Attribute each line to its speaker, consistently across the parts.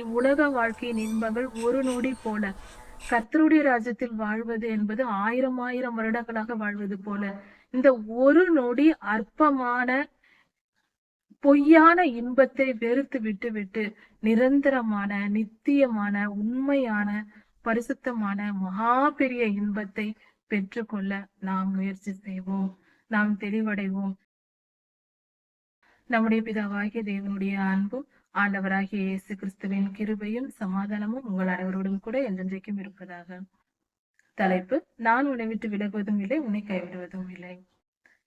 Speaker 1: இவ்வுலக வாழ்க்கையின் இன்பங்கள் ஒரு நொடி போல கத்தருடைய ராஜ்யத்தில் வாழ்வது என்பது ஆயிரம் ஆயிரம் வருடங்களாக வாழ்வது போல இந்த ஒரு நொடி அற்பமான பொய்யான இன்பத்தை வெறுத்து விட்டுவிட்டு நிரந்தரமான நித்தியமான உண்மையான பரிசுத்தமான மகா பெரிய இன்பத்தை பெற்றுக்கொள்ள நாம் முயற்சி செய்வோம் நாம் தெளிவடைவோம் நம்முடைய பிதாவாகிய தேவனுடைய அன்பும் ஆண்டவராகிய இயேசு கிறிஸ்துவின் கிருபையும் சமாதானமும் உங்கள் அனைவரோடும் கூட என்றென்றைக்கும் இருப்பதாக தலைப்பு நான் உன்னை விட்டு விலகுவதும் இல்லை உன்னை கைவிடுவதும் இல்லை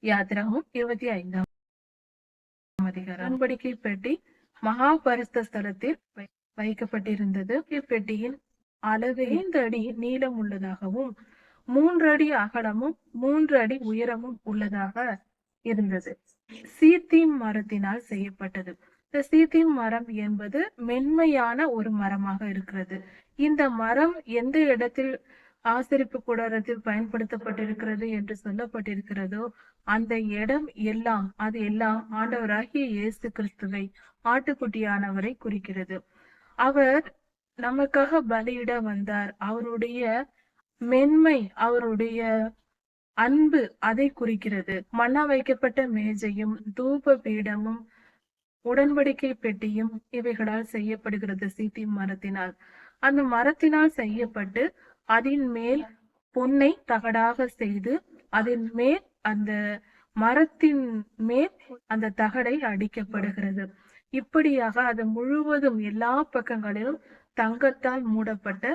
Speaker 1: யாத்திராவும் இருபத்தி ஐந்தாம் அதிகாரம் உடன்படிக்கை பெட்டி மகாபரிஸ்த ஸ்தலத்தில் வைக்கப்பட்டிருந்தது இப்பெட்டியின் அளவு ஐந்து அடி நீளம் உள்ளதாகவும் மூன்று அடி அகலமும் மூன்று அடி உயரமும் உள்ளதாக இருந்தது சீத்தீம் மரத்தினால் செய்யப்பட்டது இந்த சீத்தீம் மரம் என்பது மென்மையான ஒரு மரமாக இருக்கிறது இந்த மரம் எந்த இடத்தில் ஆசிரிப்பு கூடாரத்தில் பயன்படுத்தப்பட்டிருக்கிறது என்று சொல்லப்பட்டிருக்கிறதோ அந்த இடம் எல்லாம் அது எல்லாம் ஆண்டவராகிய இயேசு கிறிஸ்துவை ஆட்டுக்குட்டியானவரை குறிக்கிறது அவர் நமக்காக பலியிட வந்தார் அவருடைய மென்மை அவருடைய அன்பு அதை குறிக்கிறது மண்ணா வைக்கப்பட்ட மேஜையும் தூப பீடமும் உடன்படிக்கை பெட்டியும் இவைகளால் செய்யப்படுகிறது சீத்தி மரத்தினால் அந்த மரத்தினால் செய்யப்பட்டு அதன் மேல் பொன்னை தகடாக செய்து அதன் மேல் அந்த மரத்தின் மேல் அந்த தகடை அடிக்கப்படுகிறது இப்படியாக அது முழுவதும் எல்லா பக்கங்களிலும் தங்கத்தால் மூடப்பட்ட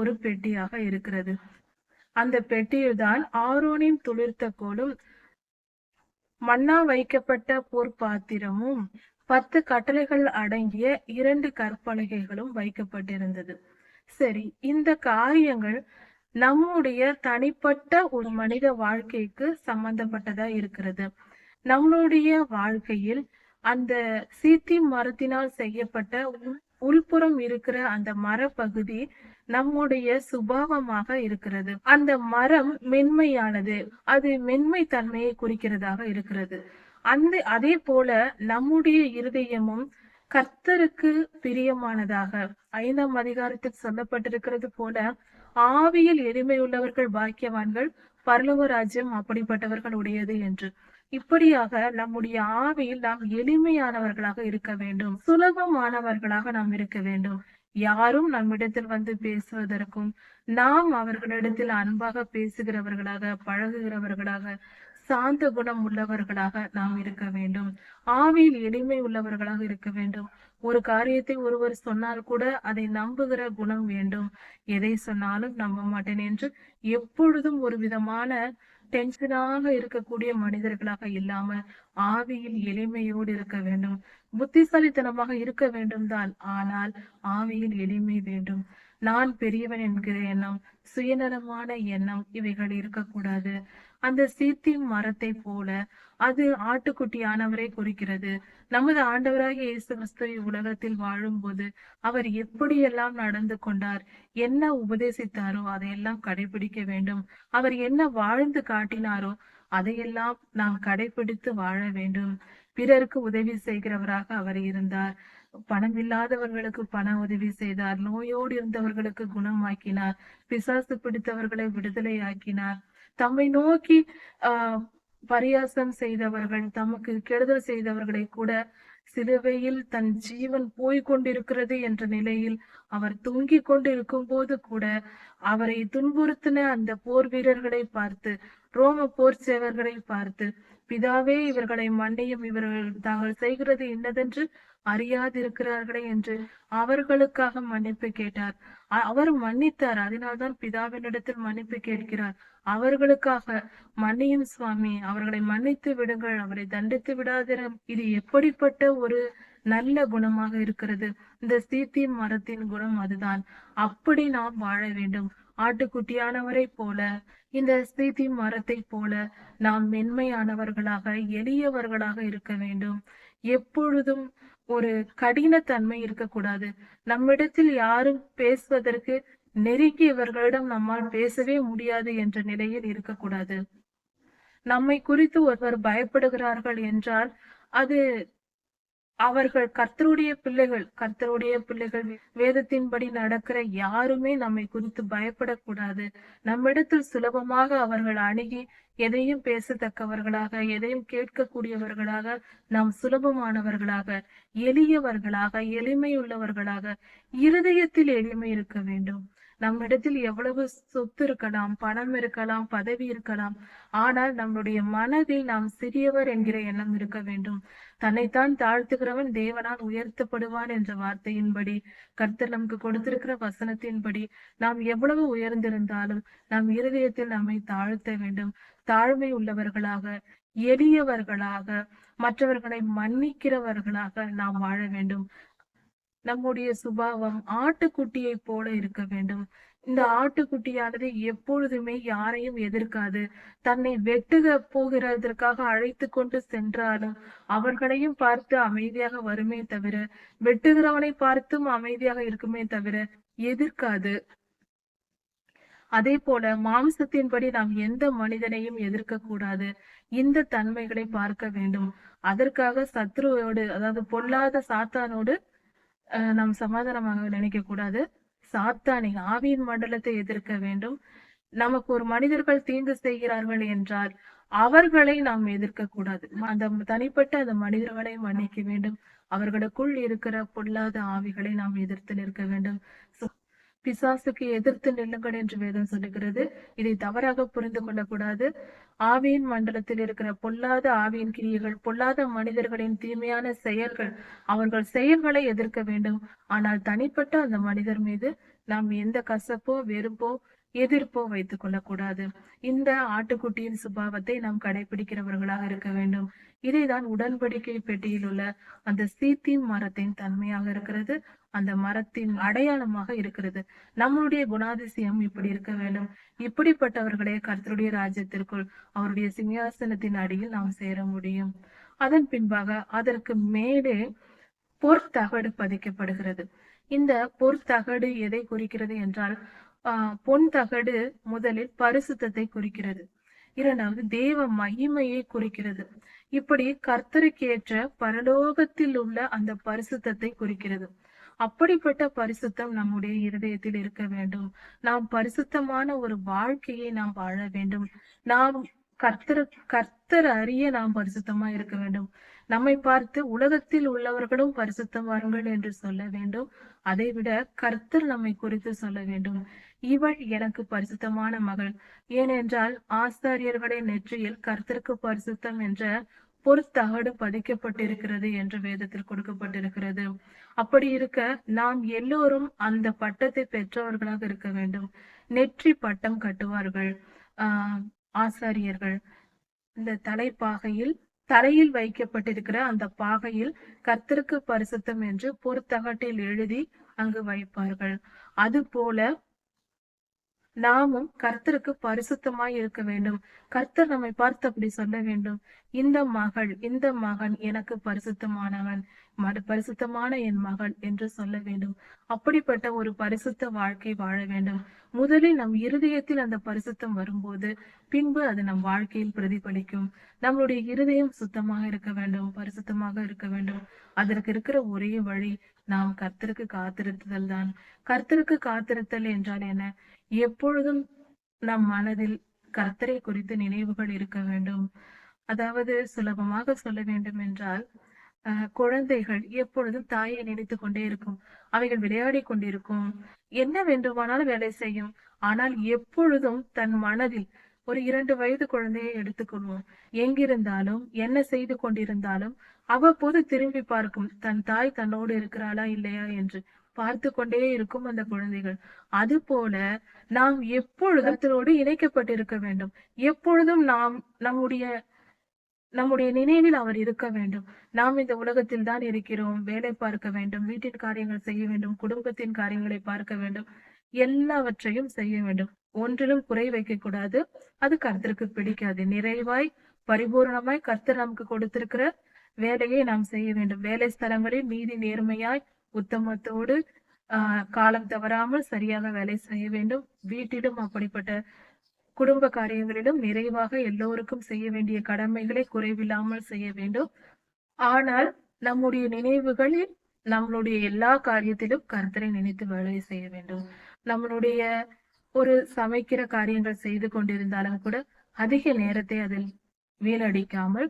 Speaker 1: ஒரு பெட்டியாக இருக்கிறது அந்த பெட்டியில்தான் ஆரோனின் துளிர்த்த கோலும் மன்னா வைக்கப்பட்ட போர்ப்பாத்திரமும் பத்து கட்டளைகள் அடங்கிய இரண்டு கற்பலகைகளும் வைக்கப்பட்டிருந்தது சரி இந்த காரியங்கள் நம்முடைய தனிப்பட்ட ஒரு மனித வாழ்க்கைக்கு சம்பந்தப்பட்டதா இருக்கிறது நம்மளுடைய வாழ்க்கையில் அந்த சீத்தி மரத்தினால் செய்யப்பட்ட உள்புறம் இருக்கிற அந்த மரப்பகுதி நம்முடைய சுபாவமாக இருக்கிறது அந்த மரம் மென்மையானது அது மென்மை தன்மையை குறிக்கிறதாக இருக்கிறது அந்த அதே போல நம்முடைய இருதயமும் கர்த்தருக்கு பிரியமானதாக ஐந்தாம் அதிகாரத்தில் சொல்லப்பட்டிருக்கிறது போல ஆவியில் எளிமை உள்ளவர்கள் பாக்கியவான்கள் பரலோக ராஜ்யம் அப்படிப்பட்டவர்கள் உடையது என்று இப்படியாக நம்முடைய ஆவியில் நாம் எளிமையானவர்களாக இருக்க வேண்டும் சுலபமானவர்களாக நாம் இருக்க வேண்டும் யாரும் நம்மிடத்தில் வந்து பேசுவதற்கும் நாம் அவர்களிடத்தில் அன்பாக பேசுகிறவர்களாக பழகுகிறவர்களாக சாந்த குணம் உள்ளவர்களாக நாம் இருக்க வேண்டும் ஆவியில் எளிமை உள்ளவர்களாக இருக்க வேண்டும் ஒரு காரியத்தை ஒருவர் சொன்னால் கூட அதை நம்புகிற குணம் வேண்டும் எதை சொன்னாலும் நம்ப மாட்டேன் என்று எப்பொழுதும் ஒரு விதமான டென்ஷனாக இருக்கக்கூடிய மனிதர்களாக இல்லாமல் ஆவியில் எளிமையோடு இருக்க வேண்டும் புத்திசாலித்தனமாக இருக்க வேண்டும் தான் ஆனால் ஆவியில் எளிமை வேண்டும் நான் பெரியவன் என்கிற எண்ணம் சுயநலமான எண்ணம் இவைகள் இருக்கக்கூடாது அந்த சீத்தி மரத்தை போல அது ஆட்டுக்குட்டியானவரை குறிக்கிறது நமது ஆண்டவராக இயேசு கிறிஸ்துவை உலகத்தில் வாழும்போது அவர் எப்படியெல்லாம் நடந்து கொண்டார் என்ன உபதேசித்தாரோ அதையெல்லாம் கடைபிடிக்க வேண்டும் அவர் என்ன வாழ்ந்து காட்டினாரோ அதையெல்லாம் நாம் கடைபிடித்து வாழ வேண்டும் பிறருக்கு உதவி செய்கிறவராக அவர் இருந்தார் பணம் இல்லாதவர்களுக்கு பண உதவி செய்தார் நோயோடு இருந்தவர்களுக்கு குணமாக்கினார் பிசாசு பிடித்தவர்களை விடுதலை ஆக்கினார் தம்மை நோக்கி ஆஹ் பரியாசம் செய்தவர்கள் தமக்கு கெடுதல் செய்தவர்களை கூட சிலுவையில் தன் ஜீவன் போய் கொண்டிருக்கிறது என்ற நிலையில் அவர் தொங்கிக் கொண்டிருக்கும் போது கூட அவரை துன்புறுத்தின அந்த போர் வீரர்களை பார்த்து ரோம போர் சேவர்களை பார்த்து பிதாவே இவர்களை மண்டையும் இவர்கள் தாங்கள் செய்கிறது என்னதென்று அறியாதிருக்கிறார்களே என்று அவர்களுக்காக மன்னிப்பு கேட்டார் அவர் மன்னித்தார் அதனால்தான் பிதாவினிடத்தில் மன்னிப்பு கேட்கிறார் அவர்களுக்காக மன்னியும் சுவாமி அவர்களை மன்னித்து விடுங்கள் அவரை தண்டித்து விடாதிரும் இது எப்படிப்பட்ட ஒரு நல்ல குணமாக இருக்கிறது இந்த சீத்தி மரத்தின் குணம் அதுதான் அப்படி நாம் வாழ வேண்டும் ஆட்டுக்குட்டியானவரைப் போல இந்த ஸ்திதி மரத்தை போல நாம் மென்மையானவர்களாக எளியவர்களாக இருக்க வேண்டும் எப்பொழுதும் ஒரு கடினத்தன்மை இருக்கக்கூடாது நம்மிடத்தில் யாரும் பேசுவதற்கு நெருங்கியவர்களிடம் நம்மால் பேசவே முடியாது என்ற நிலையில் இருக்கக்கூடாது நம்மை குறித்து ஒருவர் பயப்படுகிறார்கள் என்றால் அது அவர்கள் கர்த்தருடைய பிள்ளைகள் கர்த்தருடைய பிள்ளைகள் வேதத்தின்படி நடக்கிற யாருமே நம்மை குறித்து பயப்படக்கூடாது நம்மிடத்தில் சுலபமாக அவர்கள் அணுகி எதையும் பேசத்தக்கவர்களாக எதையும் கேட்கக்கூடியவர்களாக நாம் சுலபமானவர்களாக எளியவர்களாக எளிமையுள்ளவர்களாக இருதயத்தில் எளிமை இருக்க வேண்டும் நம்மிடத்தில் எவ்வளவு சொத்து இருக்கலாம் பணம் இருக்கலாம் பதவி இருக்கலாம் ஆனால் நம்முடைய மனதில் நாம் சிறியவர் என்கிற எண்ணம் இருக்க வேண்டும் தன்னைத்தான் தாழ்த்துகிறவன் தேவனால் உயர்த்தப்படுவான் என்ற வார்த்தையின்படி கர்த்தர் நமக்கு கொடுத்திருக்கிற வசனத்தின்படி நாம் எவ்வளவு உயர்ந்திருந்தாலும் நம் இருதயத்தில் நம்மை தாழ்த்த வேண்டும் தாழ்மை உள்ளவர்களாக எளியவர்களாக மற்றவர்களை மன்னிக்கிறவர்களாக நாம் வாழ வேண்டும் நம்முடைய சுபாவம் ஆட்டுக்குட்டியை போல இருக்க வேண்டும் இந்த ஆட்டுக்குட்டியானது எப்பொழுதுமே யாரையும் எதிர்க்காது தன்னை வெட்டுக போகிறதற்காக அழைத்து கொண்டு சென்றாலும் அவர்களையும் பார்த்து அமைதியாக வருமே தவிர வெட்டுகிறவனை பார்த்தும் அமைதியாக இருக்குமே தவிர எதிர்க்காது அதே போல மாம்சத்தின்படி நாம் எந்த மனிதனையும் எதிர்க்க கூடாது இந்த தன்மைகளை பார்க்க வேண்டும் அதற்காக சத்ருவோடு அதாவது பொல்லாத சாத்தானோடு நாம் சமாதானமாக கூடாது சாத்தானின் ஆவியின் மண்டலத்தை எதிர்க்க வேண்டும் நமக்கு ஒரு மனிதர்கள் தீங்கு செய்கிறார்கள் என்றால் அவர்களை நாம் எதிர்க்க கூடாது அந்த தனிப்பட்ட அந்த மனிதர்களை மன்னிக்க வேண்டும் அவர்களுக்குள் இருக்கிற பொல்லாத ஆவிகளை நாம் எதிர்த்து நிற்க வேண்டும் பிசாசுக்கு எதிர்த்து நில்லுங்கள் என்று வேதம் சொல்லுகிறது இதை தவறாக புரிந்து கொள்ளக்கூடாது ஆவியின் மண்டலத்தில் இருக்கிற பொல்லாத ஆவியின் கிரியைகள் பொல்லாத மனிதர்களின் தீமையான செயல்கள் அவர்கள் செயல்களை எதிர்க்க வேண்டும் ஆனால் தனிப்பட்ட அந்த மனிதர் மீது நாம் எந்த கசப்போ வெறுப்போ எதிர்ப்போ வைத்துக் கொள்ளக்கூடாது இந்த ஆட்டுக்குட்டியின் சுபாவத்தை நாம் கடைபிடிக்கிறவர்களாக இருக்க வேண்டும் இதைதான் உடன்படிக்கை பெட்டியில் உள்ள அந்த சீத்தி மரத்தின் தன்மையாக இருக்கிறது அந்த மரத்தின் அடையாளமாக இருக்கிறது நம்மளுடைய குணாதிசயம் இப்படி இருக்க வேண்டும் இப்படிப்பட்டவர்களே கர்த்தருடைய ராஜ்யத்திற்குள் அவருடைய சிங்காசனத்தின் அடியில் நாம் சேர முடியும் அதன் பின்பாக அதற்கு மேலே பொற்தகடு பதிக்கப்படுகிறது இந்த பொற்தகடு எதை குறிக்கிறது என்றால் ஆஹ் பொன் தகடு முதலில் பரிசுத்தத்தை குறிக்கிறது இரண்டாவது தேவ மகிமையை குறிக்கிறது இப்படி கர்த்தருக்கு ஏற்ற பரலோகத்தில் உள்ள அந்த பரிசுத்தத்தை குறிக்கிறது அப்படிப்பட்ட பரிசுத்தம் நம்முடைய இருதயத்தில் இருக்க வேண்டும் நாம் பரிசுத்தமான ஒரு வாழ்க்கையை நாம் வாழ வேண்டும் நாம் கர்த்தர் கர்த்தர் அறிய நாம் பரிசுத்தமா இருக்க வேண்டும் நம்மை பார்த்து உலகத்தில் உள்ளவர்களும் பரிசுத்தமாருங்கள் என்று சொல்ல வேண்டும் அதை விட கர்த்தர் நம்மை குறித்து சொல்ல வேண்டும் இவள் எனக்கு பரிசுத்தமான மகள் ஏனென்றால் ஆசாரியர்களின் நெற்றியில் கர்த்தருக்கு பரிசுத்தம் என்ற பொறுத்தகடு பதிக்கப்பட்டிருக்கிறது என்று வேதத்தில் கொடுக்கப்பட்டிருக்கிறது அப்படி இருக்க நாம் எல்லோரும் அந்த பட்டத்தை பெற்றவர்களாக இருக்க வேண்டும் நெற்றி பட்டம் கட்டுவார்கள் ஆஹ் ஆசாரியர்கள் இந்த தலைப்பாகையில் தரையில் வைக்கப்பட்டிருக்கிற அந்த பாகையில் கர்த்தருக்கு பரிசுத்தம் என்று பொறுத்தகட்டில் எழுதி அங்கு வைப்பார்கள் அது போல நாமும் கர்த்தருக்கு பரிசுத்தமாய் இருக்க வேண்டும் கர்த்தர் நம்மை பார்த்து அப்படி சொல்ல வேண்டும் இந்த மகள் இந்த மகன் எனக்கு பரிசுத்தமானவன் பரிசுத்தமான என் மகள் என்று சொல்ல வேண்டும் அப்படிப்பட்ட ஒரு பரிசுத்த வாழ்க்கை வாழ வேண்டும் முதலில் நம் இருதயத்தில் அந்த பரிசுத்தம் வரும்போது பின்பு அது நம் வாழ்க்கையில் பிரதிபலிக்கும் நம்மளுடைய இருதயம் சுத்தமாக இருக்க வேண்டும் பரிசுத்தமாக இருக்க வேண்டும் அதற்கு இருக்கிற ஒரே வழி நாம் கர்த்தருக்கு காத்திருத்தல் தான் கர்த்தருக்கு காத்திருத்தல் என்றால் என்ன எப்பொழுதும் நம் மனதில் கர்த்தரை குறித்த நினைவுகள் இருக்க வேண்டும் அதாவது சுலபமாக சொல்ல வேண்டும் என்றால் குழந்தைகள் எப்பொழுதும் தாயை நினைத்து கொண்டே இருக்கும் அவைகள் விளையாடி கொண்டிருக்கும் என்ன வேண்டுமானாலும் வேலை செய்யும் ஆனால் எப்பொழுதும் தன் மனதில் ஒரு இரண்டு வயது குழந்தையை எடுத்துக்கொள்வோம் எங்கிருந்தாலும் என்ன செய்து கொண்டிருந்தாலும் அவ்வப்போது திரும்பி பார்க்கும் தன் தாய் தன்னோடு இருக்கிறாளா இல்லையா என்று பார்த்து கொண்டே இருக்கும் அந்த குழந்தைகள் அது போல நாம் எப்பொழுதும் திரோடு இணைக்கப்பட்டிருக்க வேண்டும் எப்பொழுதும் நாம் நம்முடைய நம்முடைய நினைவில் அவர் இருக்க வேண்டும் நாம் இந்த உலகத்தில் தான் இருக்கிறோம் வேலை பார்க்க வேண்டும் வீட்டின் காரியங்கள் செய்ய வேண்டும் குடும்பத்தின் காரியங்களை பார்க்க வேண்டும் எல்லாவற்றையும் செய்ய வேண்டும் ஒன்றிலும் குறை வைக்க கூடாது அது கருத்திற்கு பிடிக்காது நிறைவாய் பரிபூர்ணமாய் கர்த்தர் நமக்கு கொடுத்திருக்கிற வேலையை நாம் செய்ய வேண்டும் வேலை ஸ்தலங்களில் நீதி நேர்மையாய் உத்தமத்தோடு காலம் தவறாமல் சரியாக வேலை செய்ய வேண்டும் வீட்டிலும் அப்படிப்பட்ட குடும்ப காரியங்களிலும் நிறைவாக எல்லோருக்கும் செய்ய வேண்டிய கடமைகளை குறைவில்லாமல் செய்ய வேண்டும் ஆனால் நம்முடைய நினைவுகளில் நம்மளுடைய எல்லா காரியத்திலும் கருத்தரை நினைத்து வேலை செய்ய வேண்டும் நம்மளுடைய ஒரு சமைக்கிற காரியங்கள் செய்து கொண்டிருந்தாலும் கூட அதிக நேரத்தை அதில் வீணடிக்காமல்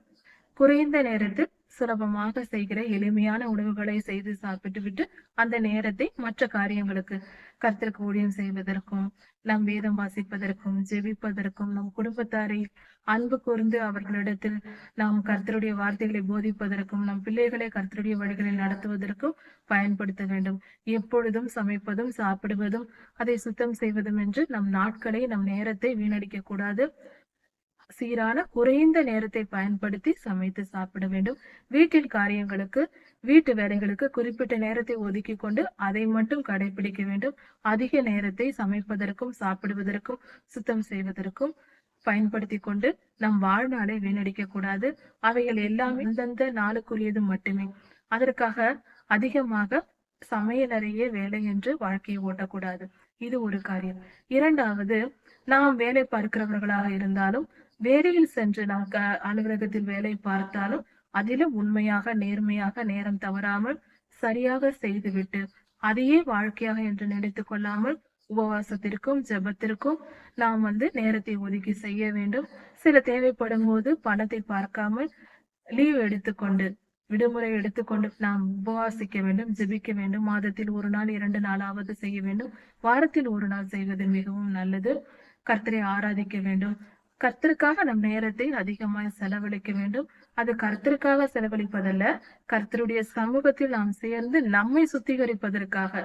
Speaker 1: குறைந்த நேரத்தில் சுலபமாக செய்கிற எளிமையான உணவுகளை செய்து சாப்பிட்டு விட்டு அந்த நேரத்தை மற்ற காரியங்களுக்கு கருத்திற்கு ஊழியம் செய்வதற்கும் நம் வேதம் வாசிப்பதற்கும் ஜெபிப்பதற்கும் நம் குடும்பத்தாரை அன்பு கூர்ந்து அவர்களிடத்தில் நாம் கருத்தருடைய வார்த்தைகளை போதிப்பதற்கும் நம் பிள்ளைகளை கருத்தருடைய வழிகளில் நடத்துவதற்கும் பயன்படுத்த வேண்டும் எப்பொழுதும் சமைப்பதும் சாப்பிடுவதும் அதை சுத்தம் செய்வதும் என்று நம் நாட்களை நம் நேரத்தை வீணடிக்க கூடாது சீரான குறைந்த நேரத்தை பயன்படுத்தி சமைத்து சாப்பிட வேண்டும் வீட்டில் காரியங்களுக்கு வீட்டு வேலைகளுக்கு குறிப்பிட்ட நேரத்தை ஒதுக்கி கொண்டு அதை மட்டும் கடைபிடிக்க வேண்டும் அதிக நேரத்தை சமைப்பதற்கும் சாப்பிடுவதற்கும் சுத்தம் செய்வதற்கும் பயன்படுத்தி கொண்டு நம் வாழ்நாளை வீணடிக்க கூடாது அவைகள் எல்லாம் இந்தந்த நாளுக்குரியது மட்டுமே அதற்காக அதிகமாக சமையலறையே வேலை என்று வாழ்க்கையை ஓட்டக்கூடாது இது ஒரு காரியம் இரண்டாவது நாம் வேலை பார்க்கிறவர்களாக இருந்தாலும் வேலையில் சென்று நான் அலுவலகத்தில் வேலை பார்த்தாலும் அதிலும் உண்மையாக நேர்மையாக நேரம் தவறாமல் சரியாக செய்துவிட்டு அதையே வாழ்க்கையாக என்று நினைத்து கொள்ளாமல் உபவாசத்திற்கும் ஜபத்திற்கும் நாம் வந்து நேரத்தை ஒதுக்கி செய்ய வேண்டும் சில தேவைப்படும் போது பணத்தை பார்க்காமல் லீவ் எடுத்துக்கொண்டு விடுமுறை எடுத்துக்கொண்டு நாம் உபவாசிக்க வேண்டும் ஜெபிக்க வேண்டும் மாதத்தில் ஒரு நாள் இரண்டு நாளாவது செய்ய வேண்டும் வாரத்தில் ஒரு நாள் செய்வது மிகவும் நல்லது கர்த்தரை ஆராதிக்க வேண்டும் கர்த்தருக்காக நம் நேரத்தை அதிகமாக செலவழிக்க வேண்டும் அது கர்த்தருக்காக செலவழிப்பதல்ல கர்த்தருடைய சமூகத்தில் நாம் சேர்ந்து நம்மை சுத்திகரிப்பதற்காக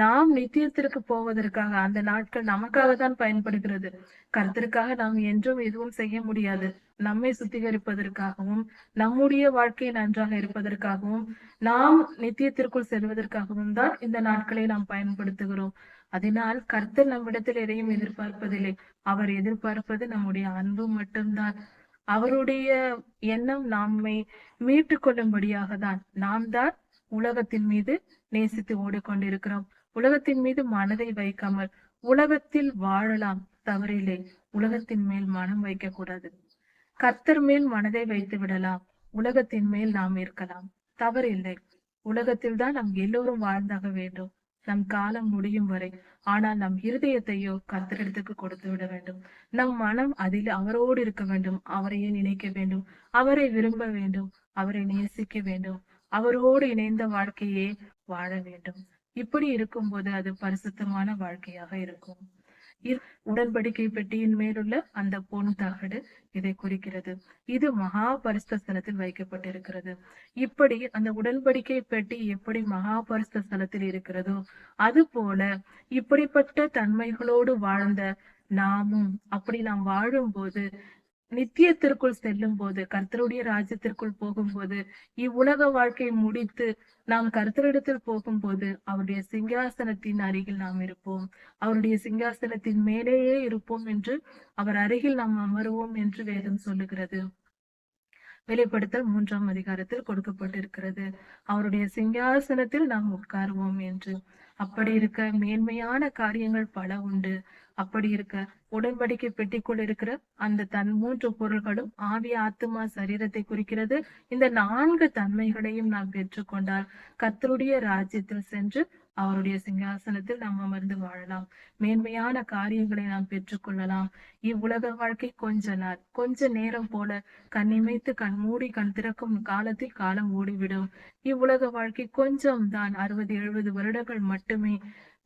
Speaker 1: நாம் நித்தியத்திற்கு போவதற்காக அந்த நாட்கள் நமக்காக தான் பயன்படுகிறது கர்த்தருக்காக நாம் என்றும் எதுவும் செய்ய முடியாது நம்மை சுத்திகரிப்பதற்காகவும் நம்முடைய வாழ்க்கை நன்றாக இருப்பதற்காகவும் நாம் நித்தியத்திற்குள் செல்வதற்காகவும் தான் இந்த நாட்களை நாம் பயன்படுத்துகிறோம் அதனால் கர்த்தர் நம்மிடத்தில் எதையும் எதிர்பார்ப்பதில்லை அவர் எதிர்பார்ப்பது நம்முடைய அன்பு மட்டும்தான் அவருடைய எண்ணம் நம்மை மீட்டு கொள்ளும்படியாக தான் நாம் தான் உலகத்தின் மீது நேசித்து ஓடிக்கொண்டிருக்கிறோம் உலகத்தின் மீது மனதை வைக்காமல் உலகத்தில் வாழலாம் தவறில்லை உலகத்தின் மேல் மனம் வைக்க கூடாது கர்த்தர் மேல் மனதை வைத்து விடலாம் உலகத்தின் மேல் நாம் இருக்கலாம் தவறில்லை உலகத்தில் தான் நாம் எல்லோரும் வாழ்ந்தாக வேண்டும் நம் காலம் முடியும் வரை ஆனால் நம் இருதயத்தையோ கத்திரிடத்துக்கு கொடுத்து விட வேண்டும் நம் மனம் அதில் அவரோடு இருக்க வேண்டும் அவரையே நினைக்க வேண்டும் அவரை விரும்ப வேண்டும் அவரை நேசிக்க வேண்டும் அவரோடு இணைந்த வாழ்க்கையே வாழ வேண்டும் இப்படி இருக்கும்போது அது பரிசுத்தமான வாழ்க்கையாக இருக்கும் உடன்படிக்கை பெட்டியின் மேலுள்ள அந்த பொன் தகடு இதை குறிக்கிறது இது மகா பரிஸ்தலத்தில் வைக்கப்பட்டிருக்கிறது இப்படி அந்த உடன்படிக்கை பெட்டி எப்படி மகா பரிஸ்தலத்தில் இருக்கிறதோ அது போல இப்படிப்பட்ட தன்மைகளோடு வாழ்ந்த நாமும் அப்படி நாம் வாழும்போது நித்தியத்திற்குள் செல்லும் போது கர்த்தருடைய ராஜ்யத்திற்குள் போகும்போது இவ்வுலக வாழ்க்கை முடித்து நாம் கர்த்தரிடத்தில் போகும்போது அவருடைய சிங்காசனத்தின் அருகில் நாம் இருப்போம் அவருடைய சிங்காசனத்தின் மேலேயே இருப்போம் என்று அவர் அருகில் நாம் அமருவோம் என்று வேதம் சொல்லுகிறது வெளிப்படுத்தல் மூன்றாம் அதிகாரத்தில் கொடுக்கப்பட்டிருக்கிறது அவருடைய சிங்காசனத்தில் நாம் உட்காருவோம் என்று அப்படி இருக்க மேன்மையான காரியங்கள் பல உண்டு அப்படி இருக்க உடன்படிக்கை பெட்டிக்குள் இருக்கிற அந்த தன் மூன்று பொருள்களும் ஆவி ஆத்மா சரீரத்தை குறிக்கிறது இந்த நான்கு தன்மைகளையும் நாம் பெற்றுக்கொண்டால் கத்தருடைய ராஜ்யத்தில் சென்று அவருடைய சிங்காசனத்தில் நாம் அமர்ந்து வாழலாம் மேன்மையான காரியங்களை நாம் பெற்றுக்கொள்ளலாம் இவ்வுலக வாழ்க்கை கொஞ்ச நாள் கொஞ்ச நேரம் போல கண்ணிமைத்து கண் மூடி கண் திறக்கும் காலத்தில் காலம் ஓடிவிடும் இவ்வுலக வாழ்க்கை கொஞ்சம் தான் அறுபது எழுபது வருடங்கள் மட்டுமே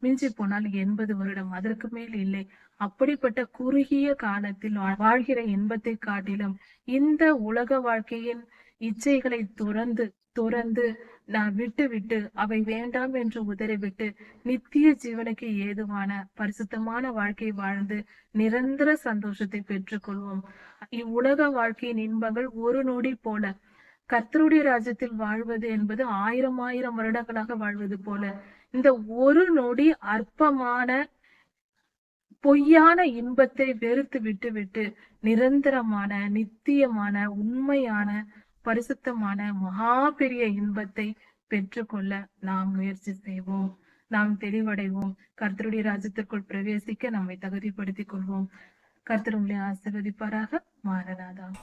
Speaker 1: மிஞ்சி போனால் எண்பது வருடம் அதற்கு மேல் இல்லை அப்படிப்பட்ட குறுகிய காலத்தில் வாழ்கிற இன்பத்தை காட்டிலும் இந்த உலக வாழ்க்கையின் இச்சைகளை துறந்து துறந்து நான் விட்டு விட்டு அவை வேண்டாம் என்று உதறிவிட்டு நித்திய ஜீவனுக்கு ஏதுவான பரிசுத்தமான வாழ்க்கை வாழ்ந்து நிரந்தர சந்தோஷத்தை பெற்றுக்கொள்வோம் இவ்வுலக வாழ்க்கையின் இன்பங்கள் ஒரு நொடி போல கத்தருடைய ராஜ்யத்தில் வாழ்வது என்பது ஆயிரம் ஆயிரம் வருடங்களாக வாழ்வது போல இந்த ஒரு நொடி அற்பமான பொய்யான இன்பத்தை வெறுத்து விட்டு விட்டு நிரந்தரமான நித்தியமான உண்மையான பரிசுத்தமான மகா பெரிய இன்பத்தை பெற்றுக்கொள்ள நாம் முயற்சி செய்வோம் நாம் தெளிவடைவோம் கர்த்தருடைய ராஜ்யத்திற்குள் பிரவேசிக்க நம்மை தகுதிப்படுத்திக் கொள்வோம் கர்த்தருடைய ஆசிர்வதிப்பாராக மாறனாதான்